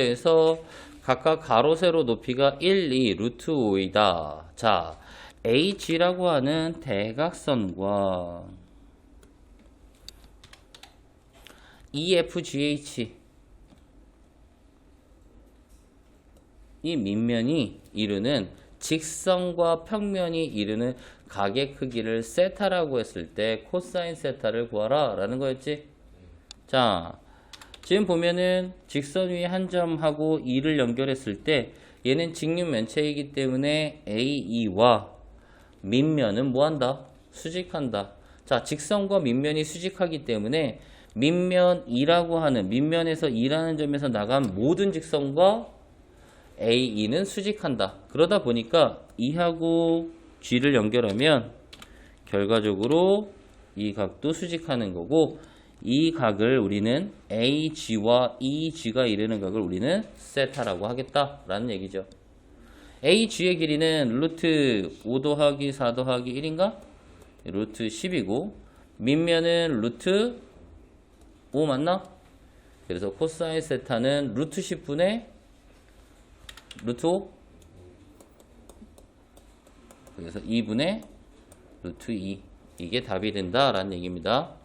에서 각각 가로 세로 높이가 1, 2, 루트 5이다. 자, H라고 하는 대각선과 EFGH 이 밑면이 이루는 직선과 평면이 이루는 각의 크기를 세타라고 했을 때 코사인 세타를 구하라 라는 거였지. 자, 지금 보면은 직선 위에 한 점하고 2를 연결했을 때 얘는 직류 면체이기 때문에 AE와 밑면은 뭐한다? 수직한다. 자, 직선과 밑면이 수직하기 때문에 밑면 2라고 하는 밑면에서 2라는 점에서 나간 모든 직선과 AE는 수직한다. 그러다 보니까 2하고 G를 연결하면 결과적으로 이 각도 수직하는 거고 이 각을 우리는 AG와 EG가 이르는 각을 우리는 세타라고 하겠다라는 얘기죠. AG의 길이는 루트 5 더하기 4 더하기 1인가? 루트 10이고 밑면은 루트 5 맞나? 그래서 코사인 세타는 루트 10분의 루트 5 그래서 2분의 루트 2 이게 답이 된다라는 얘기입니다.